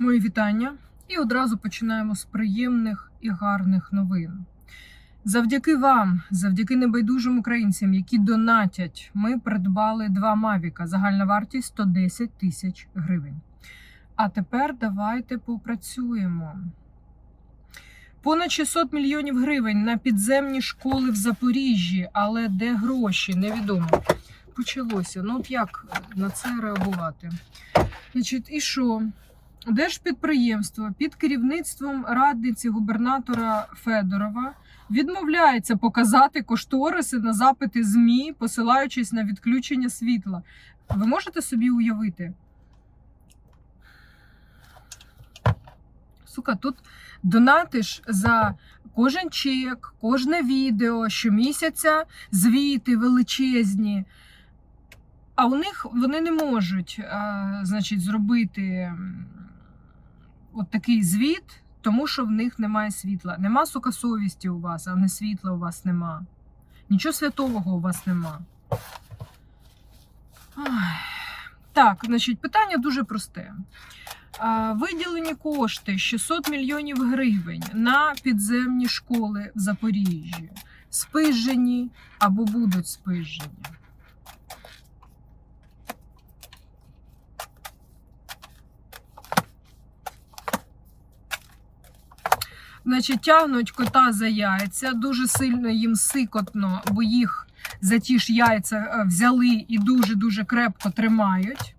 Мої вітання. І одразу починаємо з приємних і гарних новин. Завдяки вам, завдяки небайдужим українцям, які донатять, ми придбали два Мавіка. Загальна вартість 110 тисяч гривень. А тепер давайте попрацюємо. Понад 600 мільйонів гривень на підземні школи в Запоріжжі, але де гроші, невідомо. Почалося. Ну, от як на це реагувати? Значить, і що? Держпідприємство під керівництвом радниці губернатора Федорова відмовляється показати кошториси на запити ЗМІ, посилаючись на відключення світла. Ви можете собі уявити? Сука, тут донатиш за кожен чек, кожне відео, щомісяця звіти величезні. А у них вони не можуть а, значить, зробити от такий звіт, тому що в них немає світла. Нема сука совісті у вас, а не світла у вас нема. Нічого святого у вас нема. Так, значить, питання дуже просте. Виділені кошти 600 мільйонів гривень на підземні школи в Запоріжжі. Спижені або будуть спижені. Значить, тягнуть кота за яйця, дуже сильно їм сикотно, бо їх за ті ж яйця е, взяли і дуже-дуже крепко тримають.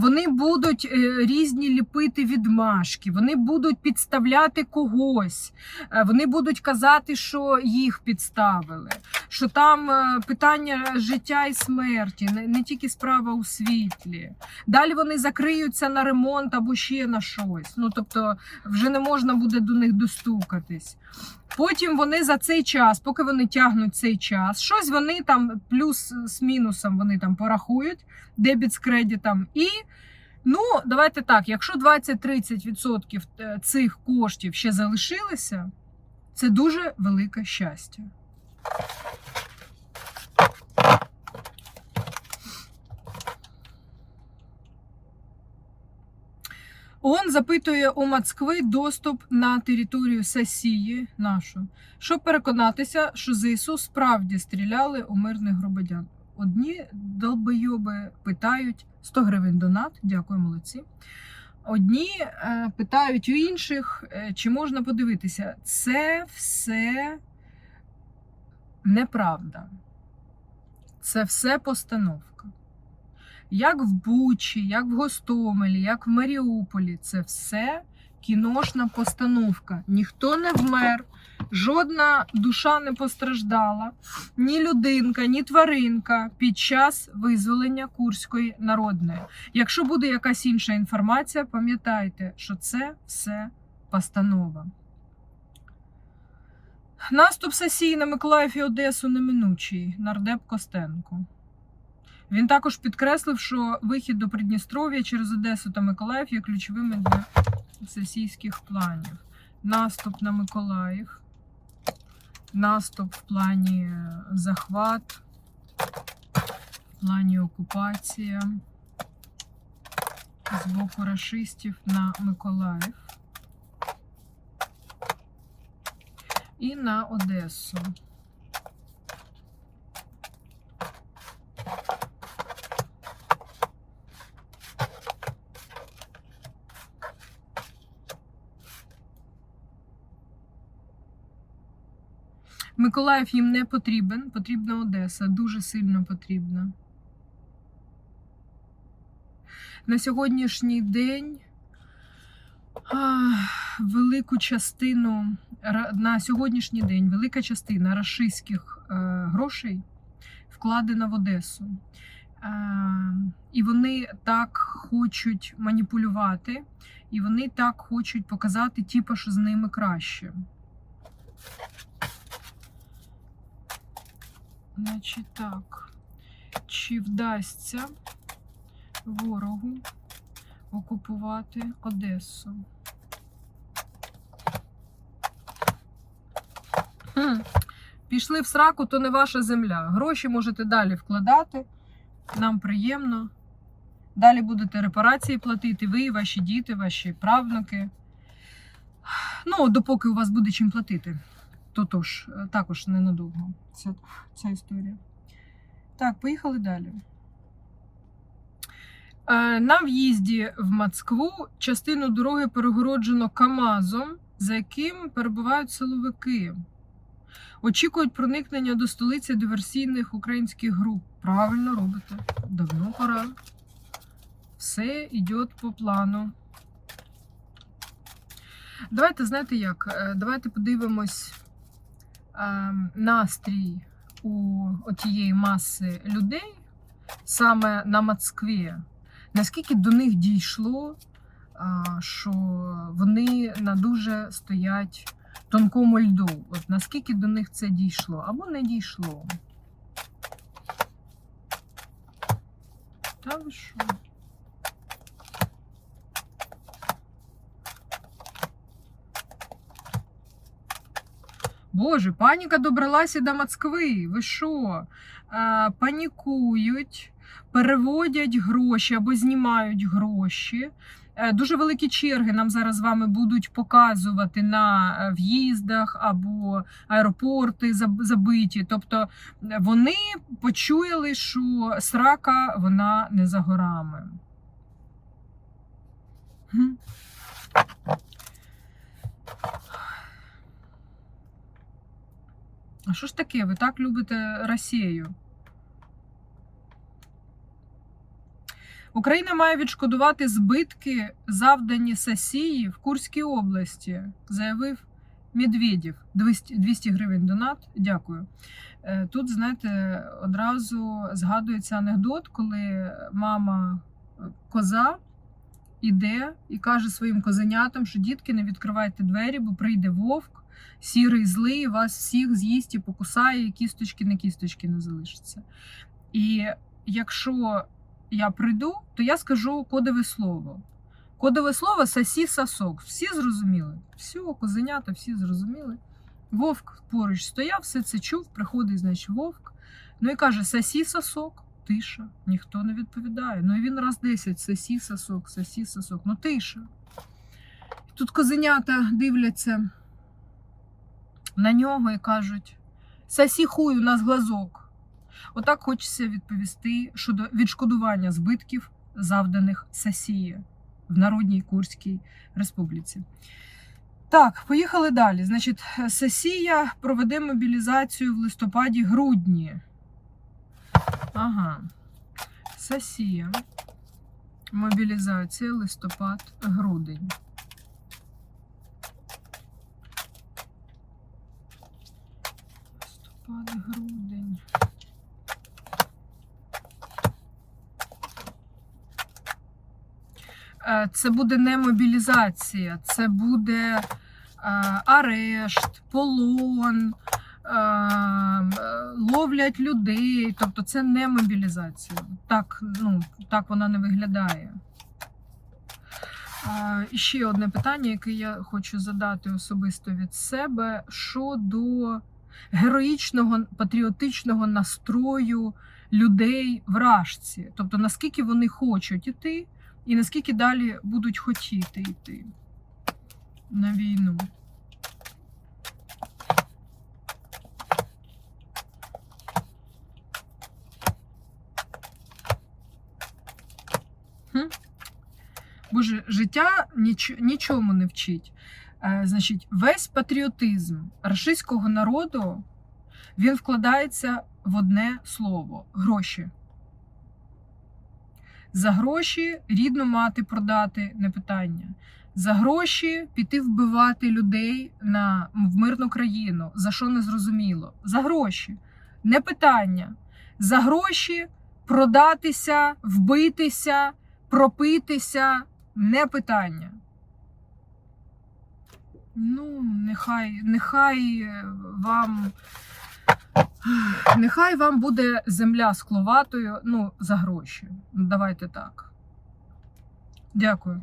Вони будуть е, різні ліпити відмашки, вони будуть підставляти когось, е, вони будуть казати, що їх підставили, що там е, питання життя і смерті, не, не тільки справа у світлі. Далі вони закриються на ремонт або ще на щось. Ну тобто вже не можна буде до них достукатись. Потім вони за цей час, поки вони тягнуть цей час, щось вони там плюс з мінусом вони там порахують, дебіт з кредитом. І ну, давайте так, якщо 20-30% е, цих коштів ще залишилися, це дуже велике щастя. ООН запитує у Москви доступ на територію Сесії нашу, щоб переконатися, що ЗСУ справді стріляли у мирних громадян. Одні долбойоби питають 100 гривень донат, дякую, молодці. Одні е, питають у інших, е, чи можна подивитися. Це все неправда. Це все постановка. Як в Бучі, як в Гостомелі, як в Маріуполі, це все кіношна постановка. Ніхто не вмер, жодна душа не постраждала, ні людинка, ні тваринка під час визволення Курської народної. Якщо буде якась інша інформація, пам'ятайте, що це все постанова. Наступ сесії на Миколаїв і Одесу неминучий, нардеп Костенко. Він також підкреслив, що вихід до Придністров'я через Одесу та Миколаїв є ключовими для сесійських планів. Наступ на Миколаїв, наступ в плані е, захват, в плані окупація з боку рашистів на Миколаїв і на Одесу. Миколаїв їм не потрібен, потрібна Одеса, дуже сильно потрібна. На сьогоднішній день велику частину на сьогоднішній день велика частина рашистських е, грошей вкладена в Одесу. Е, і вони так хочуть маніпулювати, і вони так хочуть показати, типу, що з ними краще. Значить так, чи вдасться ворогу окупувати Одесу? Пішли в сраку, то не ваша земля. Гроші можете далі вкладати. Нам приємно. Далі будете репарації платити, ви, ваші діти, ваші правнуки. Ну, допоки у вас буде чим платити. То тож, е, також ненадовго ця, ця історія. Так, поїхали далі. Е, На в'їзді в Москву частину дороги перегороджено КАМАЗом, за яким перебувають силовики. Очікують проникнення до столиці диверсійних українських груп. Правильно робите. Давно пора. Все йде по плану. Давайте, знаєте як? Е, Давайте подивимось е, настрій у тієї маси людей саме на Москві. Наскільки до них дійшло, що вони на дуже стоять тонкому льду. От наскільки до них це дійшло або не дійшло. Та ви що? Боже, паніка добралася до Москви. Ви що? Е, панікують, переводять гроші або знімають гроші. Е, Дуже великі черги нам зараз з вами будуть показувати на е, в'їздах або аеропорти забиті. Тобто е, вони почуяли, що срака вона не за горами. А що ж таке? Ви так любите Росію? Україна має відшкодувати збитки, завдані Сасії в Курській області, заявив Медведєв. 200, 200 гривень донат. Дякую. Е, Тут, знаєте, одразу згадується анекдот, коли мама е, коза іде і каже своїм козенятам, що дітки, не відкривайте двері, бо прийде вовк, сірий злий, вас всіх з'їсть і покусає, і кісточки на кісточки не залишиться. І якщо я прийду, то я скажу кодове слово. Кодове слово сасі сосок. Всі зрозуміли? Все, козенята, всі зрозуміли. Вовк поруч стояв, все це чув, приходить, значить, вовк. Ну і каже: сасі сосок, тиша. Ніхто не відповідає. Ну і він раз десять сасі сосок, сасі сосок. Ну тиша. Тут козенята дивляться на нього і кажуть: сасі хуй, у нас глазок. Отак хочеться відповісти щодо відшкодування збитків, завданих Сасії в Народній Курській Республіці. Так, поїхали далі. Значить, Сесія проведе мобілізацію в листопаді-грудні. Ага. Сесія. Мобілізація листопад-грудень. Е, Це буде не мобілізація, це буде е, арешт, полон, е, е, ловлять людей. Тобто це не мобілізація. Так, ну, так вона не виглядає. Е, І ще одне питання, яке я хочу задати особисто від себе щодо героїчного патріотичного настрою людей в Рашці. Тобто, наскільки вони хочуть іти, і наскільки далі будуть хотіти йти на війну. Боже, життя ніч, нічому не вчить. Е, значить, весь патріотизм рашистського народу він вкладається в одне слово гроші. За гроші рідну мати продати не питання. За гроші піти вбивати людей на в мирну країну. За що не зрозуміло? За гроші не питання. За гроші продатися, вбитися, пропитися не питання. Ну, нехай, нехай вам. Нехай вам буде земля скловатою, ну, за гроші. Ну, Давайте так. Дякую.